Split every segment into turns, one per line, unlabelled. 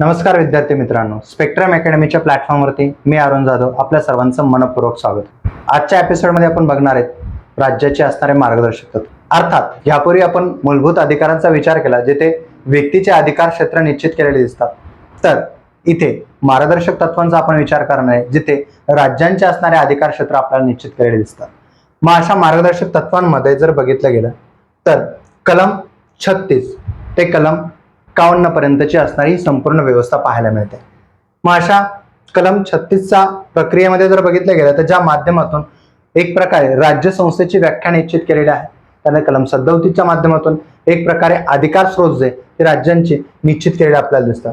नमस्कार विद्यार्थी मित्रांनो. स्पेक्ट्रम अकॅडमीच्या प्लॅटफॉर्मवरती मी अरुण जाधव आपल्या सर्वांचं मनपूर्वक स्वागत. आजच्या एपिसोडमध्ये आपण बघणार आहेत राज्याचे असणारे मार्गदर्शक तत्व. अर्थात यापूर्वी आपण मूलभूत अधिकारांचा विचार केला जिथे व्यक्तीचे अधिकार क्षेत्र निश्चित केलेले दिसतात. तर इथे मार्गदर्शक तत्वांचा आपण विचार करणार आहे जिथे राज्यांचे असणारे अधिकार क्षेत्र आपल्याला निश्चित केलेले दिसतात. मग अशा मार्गदर्शक तत्वांमध्ये जर बघितलं गेलं तर कलम छत्तीस ते कलम एकावन्न पर्यंतची असणारी ही संपूर्ण व्यवस्था पाहायला मिळते. मग अशा कलम छत्तीसचा प्रक्रियेमध्ये जर बघितलं गेलं तर ज्या माध्यमातून एक प्रकारे राज्य संस्थेची व्याख्या निश्चित केलेली आहे त्याने कलम सदतीसच्या माध्यमातून एक प्रकारे अधिकार स्रोत जे ते राज्यांचे निश्चित केलेले आपल्याला दिसतात.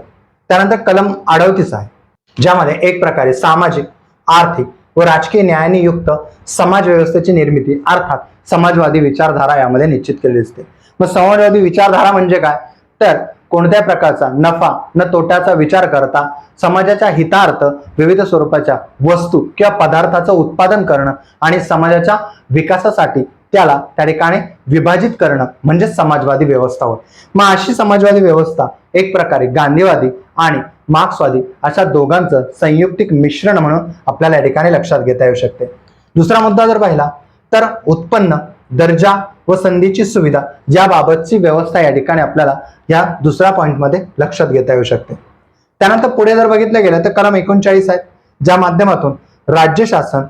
त्यानंतर कलम अडवतीस आहे ज्यामध्ये एक प्रकारे सामाजिक आर्थिक व राजकीय न्यायाने युक्त समाज व्यवस्थेची निर्मिती अर्थात समाजवादी विचारधारा यामध्ये निश्चित केली दिसते. मग समाजवादी विचारधारा म्हणजे काय? तर कोणत्या प्रकारचा नफा न तोट्याचा विचार करता समाजाच्या हितार्थ विविध स्वरूपाच्या वस्तू किंवा पदार्थाचं उत्पादन करणं आणि समाजाच्या विकासासाठी त्याला त्या ठिकाणी विभाजित करणं म्हणजे समाजवादी व्यवस्था होय. मग अशी समाजवादी व्यवस्था एक प्रकारे गांधीवादी आणि मार्क्सवादी अशा दोघांचं संयुक्तिक मिश्रण म्हणून आपल्याला या ठिकाणी लक्षात घेता येऊ शकते. दुसरा मुद्दा जर पाहिला तर उत्पन्न दर्जा व संधीची सुविधा याबाबतची व्यवस्था या ठिकाणी आपल्याला या दुसऱ्या पॉईंटमध्ये लक्षात घेता येऊ शकते. त्यानंतर पुढे जर बघितलं गेलं तर कलम एकोणचाळीस आहे ज्या माध्यमातून राज्य शासन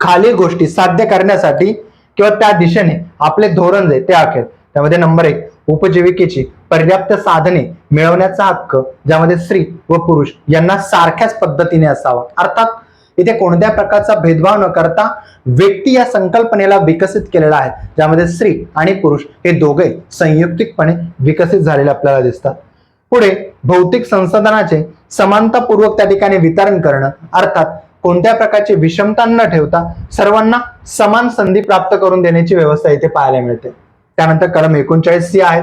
खालील गोष्टी साध्य करण्यासाठी किंवा त्या दिशेने आपले धोरण जे ते आखेल. त्यामध्ये नंबर एक उपजीविकेची पर्याप्त साधने मिळवण्याचा हक्क ज्यामध्ये स्त्री व पुरुष यांना सारख्याच पद्धतीने असावा. अर्थात इथे कोणत्या प्रकारचा भेदभाव न करता व्यक्ती या संकल्पनेला विकसित केलेला आहे ज्यामध्ये स्त्री आणि पुरुष हे दोघे संयुक्तिकपणे विकसित झालेले आपल्याला दिसतात. पुढे भौतिक संसाधनाचे समानतापूर्वक त्या ठिकाणी वितरण करणं अर्थात कोणत्या प्रकारची विषमता न ठेवता सर्वांना समान संधी प्राप्त करून देण्याची व्यवस्था इथे पाहायला मिळते. त्यानंतर कलम एकोणचाळीस सी आहे.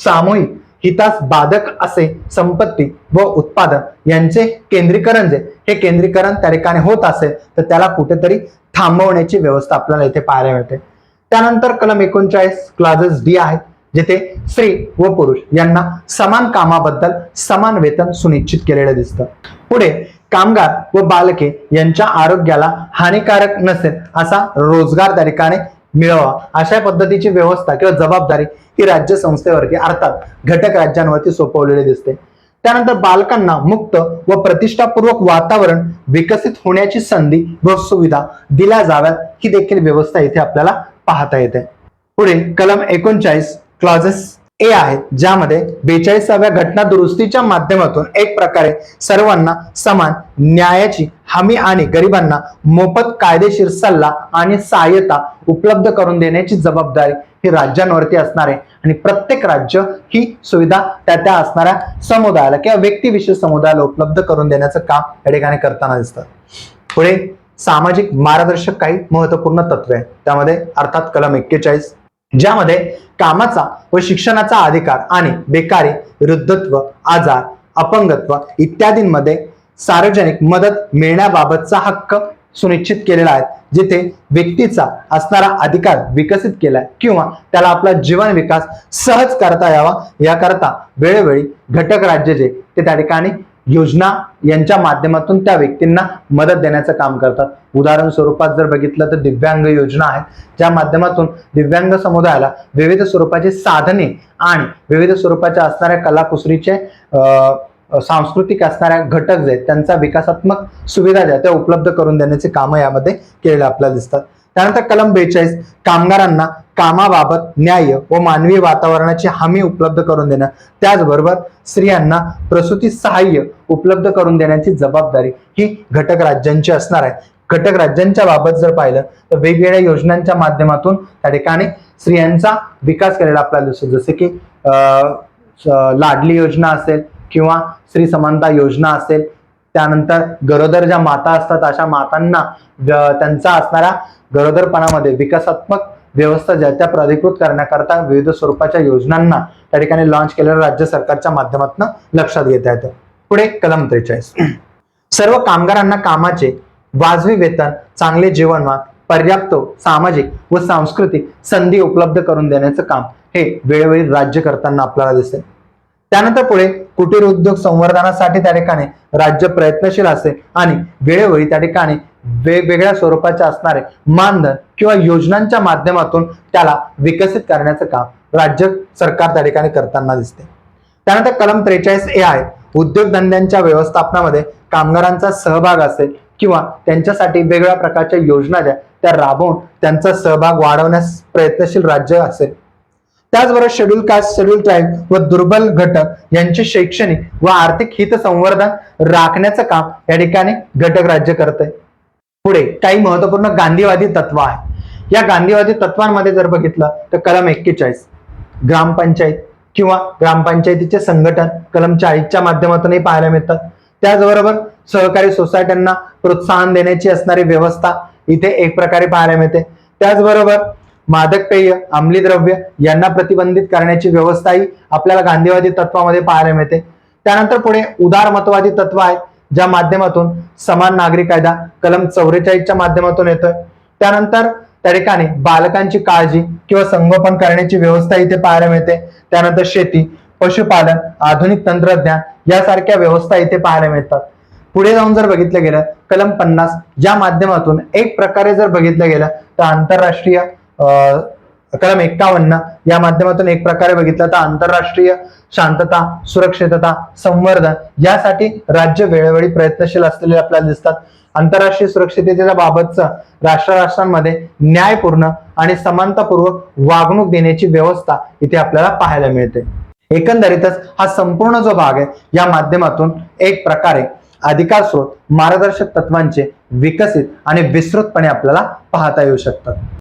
सामूहिक हितास बाधक असे संपत्ती व उत्पादन यांचे केंद्रीकरण जे हे केंद्रीकरण त्या ठिकाणी होत असेल तर त्याला कुठेतरी थांबवण्याची व्यवस्था आपल्याला इथे पाहायला मिळते. त्यानंतर कलम एकोणचाळीस क्लासेस डी आहे जिथे स्त्री व पुरुष यांना समान कामाबद्दल समान वेतन सुनिश्चित केलेलं दिसतं. पुढे कामगार व बालके यांच्या आरोग्याला हानिकारक नसेल असा रोजगार त्या ठिकाणी मिळवा. अशा पद्धतीची व्यवस्था किंवा जबाबदारी ही राज्य संस्थेवरती अर्थात घटक राज्यांवरती सोपवलेली दिसते. त्यानंतर बालकांना मुक्त व प्रतिष्ठापूर्वक वातावरण विकसित होण्याची संधी व सुविधा दिल्या जाव्यात ही देखील व्यवस्था इथे आपल्याला पाहता येते. पुढे कलम एकोणचाळीस क्लॉजेस ए आहेत ज्यामध्ये बेचाळीसाव्या घटना दुरुस्तीच्या माध्यमातून एक प्रकारे सर्वांना समान न्यायाची हमी आणि गरिबांना मोफत कायदेशीर सल्ला आणि सहाय्यता उपलब्ध करून देण्याची जबाबदारी ही राज्यांवरती असणार आहे. आणि प्रत्येक राज्य ही सुविधा त्या त्या असणाऱ्या समुदायाला किंवा व्यक्तिविशेष समुदायाला उपलब्ध करून देण्याचं काम या ठिकाणी करताना दिसतं. पुढे सामाजिक मार्गदर्शक काही महत्त्वपूर्ण तत्वे आहेत. त्यामध्ये अर्थात कलम एक्केचाळीस ज्यामध्ये कामाचा व शिक्षणाचा अधिकार आणि बेकारी वृद्धत्व आजार अपंगत्व इत्यादींमध्ये सार्वजनिक मदत मिळण्याबाबतचा हक्क सुनिश्चित केलेला आहे जिथे व्यक्तीचा असणारा अधिकार विकसित केलाय किंवा त्याला आपला जीवन विकास सहज करता यावा याकरता वेळोवेळी घटक राज्य जे ते त्या ठिकाणी योजना यांच्या माध्यमातून त्या व्यक्तींना मदत देण्याचं काम करतात. उदाहरण स्वरूपात जर बघितलं तर दिव्यांग योजना आहे ज्या माध्यमातून दिव्यांग समुदायाला विविध स्वरूपाची साधने आणि विविध स्वरूपाच्या असणाऱ्या कलाकुसरीचे सांस्कृतिक असणाऱ्या घटक जे आहेत, त्यांचा विकासात्मक सुविधा ज्या त्या उपलब्ध करून देण्याचे कामं यामध्ये केलेले आपल्याला दिसतात. त्यानंतर कलम बेचाळीस कामगारांना कामाबाबत न्याय व मानवी वातावरणाची हमी उपलब्ध करून देणं. त्याचबरोबर स्त्रियांना प्रसूती सहाय्य उपलब्ध करून देण्याची जबाबदारी ही घटक राज्यांची असणार आहे. घटक राज्यांच्या बाबत जर पाहिलं तर वेगवेगळ्या योजनांच्या माध्यमातून त्या ठिकाणी स्त्रियांचा विकास केलेला आपल्याला दिसतो. जसे की लाडली योजना असेल किंवा स्त्री समानता योजना असेल त्यानंतर गरोदर ज्या माता असतात अशा मातांना त्यांचा असणाऱ्या गरोदरपणामध्ये विकासात्मक व्यवस्था ज्या त्या प्राधिकृत करण्याकरता विविध स्वरूपाच्या योजनांना त्या ठिकाणी लॉन्च केलेल्या राज्य सरकारच्या माध्यमातून लक्षात घेता येतं. पुढे कलम त्रेचाळीस. सर्व कामगारांना कामाचे वाजवी वेतन चांगले जीवनमान पर्याप्त सामाजिक व सांस्कृतिक संधी उपलब्ध करून देण्याचं काम हे वेळोवेळी राज्य करताना आपल्याला दिसेल. त्यानंतर पुढे कुटीर उद्योग संवर्धनासाठी त्या ठिकाणी राज्य प्रयत्नशील असेल आणि वेळोवेळी त्या ठिकाणी वेगवेगळ्या स्वरूपाचे असणारे मानधन किंवा योजनांच्या माध्यमातून त्याला विकसित करण्याचं काम राज्य सरकार त्या ठिकाणी करताना दिसते. त्यानंतर कलम त्रेचाळीस ए आहे उद्योगधंद्यांच्या व्यवस्थापनामध्ये कामगारांचा सहभाग असेल किंवा त्यांच्यासाठी वेगवेगळ्या प्रकारच्या योजना ज्या त्या राबवून त्यांचा सहभाग वाढवण्यास प्रयत्नशील राज्य असेल. त्याचबरोबर शेड्यूल कास्ट शेड्यूल ट्राईब व दुर्बल घटक यांचे शैक्षणिक व आर्थिक हित संवर्धन राखण्याचं काम या ठिकाणी घटक राज्य करते पुढे काही महत्त्वपूर्ण गांधीवादी तत्व आहे. या गांधीवादी तत्वांमध्ये जर बघितलं तर कलम एक्केचाळीस ग्रामपंचायत किंवा ग्रामपंचायतीचे संघटन कलम चाळीसच्या माध्यमातूनही पाहायला मिळतात त्याचबरोबर सहकारी सोसायट्यांना प्रोत्साहन देण्याची असणारी व्यवस्था इथे एक प्रकारे पाहायला मिळते. त्याचबरोबर मादक पेय अंमली द्रव्य यांना प्रतिबंधित करण्याची व्यवस्थाही आपल्याला गांधीवादी तत्वामध्ये पाहायला मिळते. त्यानंतर पुढे उदारमतवादी तत्व आहे. ज्या माध्यमातून समान नागरिक कायदा कलम चौवेचाळीसच्या माध्यमातून येतोय. त्यानंतर त्या ठिकाणी बालकांची काळजी किंवा संगोपन करण्याची व्यवस्था इथे पाहायला मिळते. त्यानंतर शेती पशुपालन आधुनिक तंत्रज्ञान यासारख्या व्यवस्था इथे पाहायला मिळतात. पुढे जाऊन जर बघितलं गेलं कलम पन्नास या माध्यमातून एक प्रकारे जर बघितलं गेलं तर आंतरराष्ट्रीय कलम एक्कावन्न या माध्यमातून एक प्रकारे बघितलं तर आंतरराष्ट्रीय शांतता सुरक्षितता संवर्धन यासाठी राज्य वेळोवेळी प्रयत्नशील असलेले आपल्याला दिसतात. आंतरराष्ट्रीय सुरक्षिततेच्या बाबतचं राष्ट्र राष्ट्रांमध्ये न्यायपूर्ण आणि समानतापूर्वक वागणूक देण्याची व्यवस्था इथे आपल्याला पाहायला मिळते. एकंदरीतच हा संपूर्ण जो भाग आहे या माध्यमातून एक प्रकारे अधिकार स्रोत मार्गदर्शक तत्वांचे विकसित आणि विस्तृतपणे आपल्याला पाहता येऊ शकतात